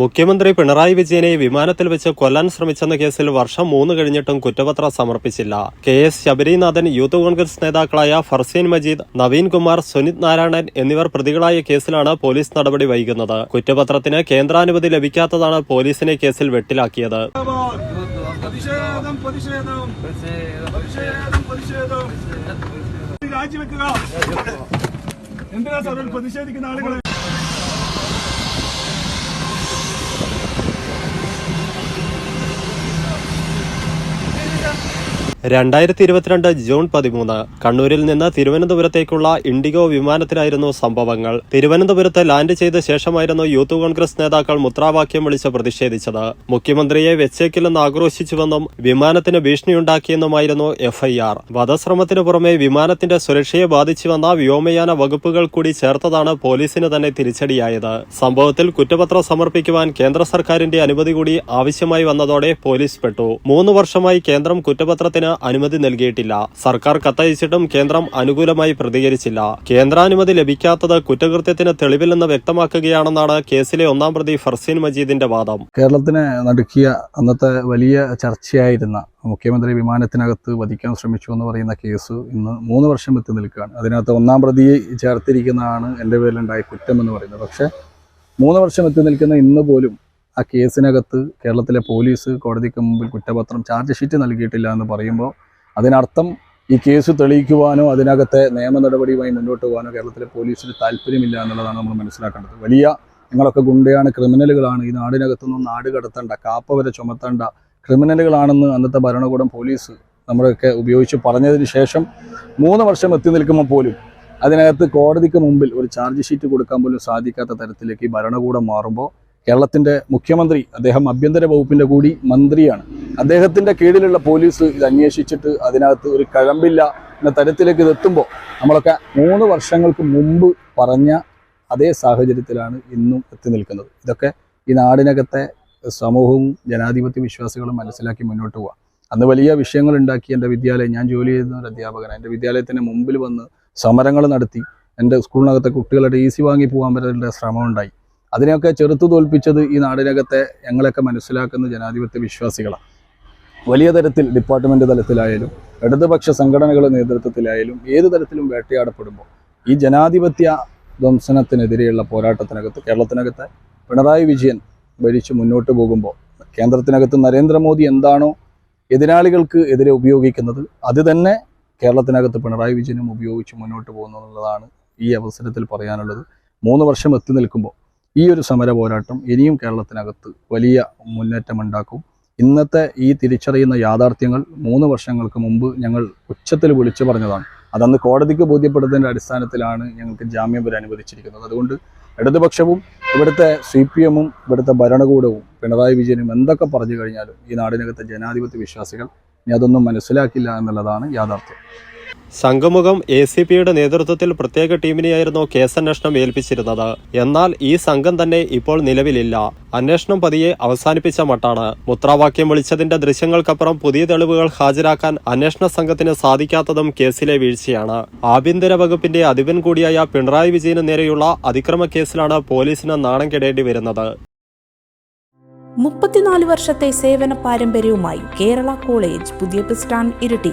മുഖ്യമന്ത്രി പിണറായി വിജയനെ വിമാനത്തിൽ വെച്ച് കൊല്ലാൻ ശ്രമിച്ചെന്ന കേസിൽ വർഷം മൂന്ന് കഴിഞ്ഞിട്ടും കുറ്റപത്രം സമർപ്പിച്ചില്ല. K S Sabarinathan youth congress നേതാക്കളായ ഫർസീൻ മജീദ് നവീൻ കുമാർ സുനിത് നാരായണൻ എന്നിവർ പ്രതികളായ കേസിലാണ് പോലീസ് നടപടി വൈകുന്നത്. കുറ്റപത്രത്തിന് കേന്ദ്രാനുമതി ലഭിക്കാത്തതാണ് പോലീസിനെ കേസിൽ വെട്ടിലാക്കിയത്. രാജിവെക്കുക. എന്തിനാ സാർ പ്രതിഷേധിക്കുന്ന ആളുകളെ? രണ്ടായിരത്തി ഇരുപത്തിരണ്ട് ജൂൺ പതിമൂന്ന് കണ്ണൂരിൽ നിന്ന് തിരുവനന്തപുരത്തേക്കുള്ള ഇൻഡിഗോ വിമാനത്തിലായിരുന്നു സംഭവങ്ങൾ. തിരുവനന്തപുരത്ത് ലാൻഡ് ചെയ്ത ശേഷമായിരുന്നു യൂത്ത് കോൺഗ്രസ് നേതാക്കൾ മുദ്രാവാക്യം വിളിച്ച് പ്രതിഷേധിച്ചത്. മുഖ്യമന്ത്രിയെ വെച്ചേക്കില്ലെന്ന് ആക്രോശിച്ചുവെന്നും വിമാനത്തിന് ഭീഷണിയുണ്ടാക്കിയെന്നുമായിരുന്നു എഫ്ഐആർ. വധശ്രമത്തിന് പുറമെ വിമാനത്തിന്റെ സുരക്ഷയെ ബാധിച്ചുവന്ന വ്യോമയാന വകുപ്പുകൾ കൂടി ചേർത്തതാണ് പോലീസിന് തന്നെ തിരിച്ചടിയായത്. സംഭവത്തിൽ കുറ്റപത്രം സമർപ്പിക്കുവാൻ കേന്ദ്ര സർക്കാരിന്റെ അനുമതി കൂടി ആവശ്യമായി വന്നതോടെ പോലീസ് പെട്ടു. മൂന്ന് വർഷമായി കേന്ദ്രം കുറ്റപത്രത്തിന് അനുമതി നൽകിയിട്ടില്ല. സർക്കാർ കത്തയച്ചിട്ടും കേന്ദ്രം അനുകൂലമായി പ്രതികരിച്ചില്ല. കേന്ദ്രാനുമതി ലഭിക്കാത്തത് കുറ്റകൃത്യത്തിന് തെളിവില്ലെന്ന് വ്യക്തമാക്കുകയാണെന്നാണ് കേസിലെ ഒന്നാം പ്രതി ഫർസീൻ മജീദിന്റെ വാദം. കേരളത്തിനെ നടുക്കിയ അന്നത്തെ വലിയ ചർച്ചയായിരുന്ന മുഖ്യമന്ത്രി വിമാനത്തിനകത്ത് വധിക്കാൻ ശ്രമിച്ചു എന്ന് പറയുന്ന കേസ് ഇന്ന് മൂന്ന് വർഷം എത്തി നിൽക്കുകയാണ്. അതിനകത്ത് ഒന്നാം പ്രതി ചേർത്തിരിക്കുന്നതാണ് എന്റെ പേരിലുണ്ടായ കുറ്റം എന്ന് പറയുന്നത്. പക്ഷേ മൂന്ന് വർഷം എത്തി നിൽക്കുന്ന ഇന്ന് പോലും ആ കേസിനകത്ത് കേരളത്തിലെ പോലീസ് കോടതിക്ക് മുമ്പിൽ കുറ്റപത്രം ചാർജ് ഷീറ്റ് നൽകിയിട്ടില്ല എന്ന് പറയുമ്പോൾ അതിനർത്ഥം ഈ കേസ് തെളിയിക്കുവാനോ അതിനകത്തെ നിയമ നടപടിയുമായി മുന്നോട്ട് പോകാനോ കേരളത്തിലെ പോലീസിന് താല്പര്യമില്ല എന്നുള്ളതാണ് നമ്മൾ മനസ്സിലാക്കേണ്ടത്. വലിയ നിങ്ങളൊക്കെ ഗുണ്ടയാണ് ക്രിമിനലുകളാണ്. ഈ നാടിനകത്തുനിന്നും നാട് കടത്തേണ്ട കാപ്പ വരെ ചുമത്തേണ്ട ക്രിമിനലുകളാണെന്ന് അന്നത്തെ ഭരണകൂടം പോലീസ് നമ്മളൊക്കെ ഉപയോഗിച്ച് പറഞ്ഞതിന് ശേഷം മൂന്ന് വർഷം എത്തി നിൽക്കുമ്പോൾ പോലും അതിനകത്ത് കോടതിക്ക് മുമ്പിൽ ഒരു ചാർജ് ഷീറ്റ് കൊടുക്കാൻ പോലും സാധിക്കാത്ത തരത്തിലേക്ക് ഈ ഭരണകൂടം മാറുമ്പോൾ കേരളത്തിന്റെ മുഖ്യമന്ത്രി അദ്ദേഹം ആഭ്യന്തര വകുപ്പിന്റെ കൂടി മന്ത്രിയാണ്. അദ്ദേഹത്തിന്റെ കീഴിലുള്ള പോലീസ് ഇത് അന്വേഷിച്ചിട്ട് അതിനകത്ത് ഒരു കഴമ്പില്ല എന്ന തരത്തിലേക്ക് ഇത് എത്തുമ്പോൾ നമ്മളൊക്കെ മൂന്ന് വർഷങ്ങൾക്ക് മുമ്പ് പറഞ്ഞ അതേ സാഹചര്യത്തിലാണ് ഇന്നും എത്തി നിൽക്കുന്നത്. ഇതൊക്കെ ഈ നാടിനകത്തെ സമൂഹവും ജനാധിപത്യ വിശ്വാസികളും മനസ്സിലാക്കി മുന്നോട്ട് പോവാം. അന്ന് വലിയ വിഷയങ്ങൾ ഉണ്ടാക്കി എന്റെ വിദ്യാലയം ഞാൻ ജോലി ചെയ്യുന്ന ഒരു അധ്യാപകനാണ് എന്റെ വിദ്യാലയത്തിന് മുമ്പിൽ വന്ന് സമരങ്ങൾ നടത്തി എന്റെ സ്കൂളിനകത്തെ കുട്ടികളുടെ ഈസി വാങ്ങി പോകാൻ പറ്റുന്ന ശ്രമം ഉണ്ടായി. അതിനെയൊക്കെ ചെറുത്തു തോൽപ്പിച്ചത് ഈ നാടിനകത്തെ ഞങ്ങളെയൊക്കെ മനസ്സിലാക്കുന്ന ജനാധിപത്യ വിശ്വാസികളാണ് വലിയ തരത്തിൽ ഡിപ്പാർട്ട്മെന്റ് തലത്തിലായാലും ഇടതുപക്ഷ സംഘടനകളുടെ നേതൃത്വത്തിലായാലും ഏത് തരത്തിലും വേട്ടയാടപ്പെടുമ്പോൾ ഈ ജനാധിപത്യ ധ്വംസനത്തിനെതിരെയുള്ള പോരാട്ടത്തിനകത്ത് കേരളത്തിനകത്ത് പിണറായി വിജയൻ ഭരിച്ച് മുന്നോട്ട് പോകുമ്പോൾ കേന്ദ്രത്തിനകത്ത് നരേന്ദ്രമോദി എന്താണോ എതിരാളികൾക്ക് എതിരെ ഉപയോഗിക്കുന്നത് അത് തന്നെ കേരളത്തിനകത്ത് പിണറായി വിജയനും ഉപയോഗിച്ച് മുന്നോട്ട് പോകുന്നു എന്നുള്ളതാണ് ഈ അവസരത്തിൽ പറയാനുള്ളത്. മൂന്ന് വർഷം എത്തി നിൽക്കുമ്പോൾ ഈ ഒരു സമര പോരാട്ടം ഇനിയും കേരളത്തിനകത്ത് വലിയ മുന്നേറ്റമുണ്ടാക്കും. ഇന്നത്തെ ഈ തിരിച്ചറിയുന്ന യാഥാർത്ഥ്യങ്ങൾ മൂന്ന് വർഷങ്ങൾക്ക് മുമ്പ് ഞങ്ങൾ ഉച്ചത്തിൽ വിളിച്ചു പറഞ്ഞതാണ്. അതന്ന് കോടതിക്ക് ബോധ്യപ്പെടുന്നതിന്റെ അടിസ്ഥാനത്തിലാണ് ഞങ്ങൾക്ക് ജാമ്യം വരെ അനുവദിച്ചിരിക്കുന്നത്. അതുകൊണ്ട് ഇടതുപക്ഷവും ഇവിടുത്തെ സി പി എമ്മും ഇവിടുത്തെ ഭരണകൂടവും പിണറായി വിജയനും എന്തൊക്കെ പറഞ്ഞു കഴിഞ്ഞാലും ഈ നാടിനകത്തെ ജനാധിപത്യ വിശ്വാസികൾ ഇനി അതൊന്നും മനസ്സിലാക്കില്ല എന്നുള്ളതാണ് യാഥാർത്ഥ്യം. സംഘമുഖം എ സി പിയുടെ നേതൃത്വത്തിൽ പ്രത്യേക ടീമിനെയായിരുന്നു കേസന്വേഷണം ഏൽപ്പിച്ചിരുന്നത്. എന്നാൽ ഈ സംഘം തന്നെ ഇപ്പോൾ നിലവിലില്ല. അന്വേഷണം പതിയെ അവസാനിപ്പിച്ച മട്ടാണ്. മുദ്രാവാക്യം വിളിച്ചതിന്റെ ദൃശ്യങ്ങൾക്കപ്പുറം പുതിയ തെളിവുകൾ ഹാജരാക്കാൻ അന്വേഷണ സംഘത്തിന് സാധിക്കാത്തതും കേസിലെ വീഴ്ചയാണ്. ആഭ്യന്തര വകുപ്പിന്റെ അധിപൻ കൂടിയായ പിണറായി വിജയന് നേരെയുള്ള അതിക്രമ കേസിലാണ് പോലീസിന് നാണം കെടേണ്ടി വരുന്നത്. മുപ്പത്തിനാല് വർഷത്തെ സേവന പാരമ്പര്യവുമായി കേരള കോളേജ് പുതിയ പിസ്റ്റാൻ ഇരിട്ടി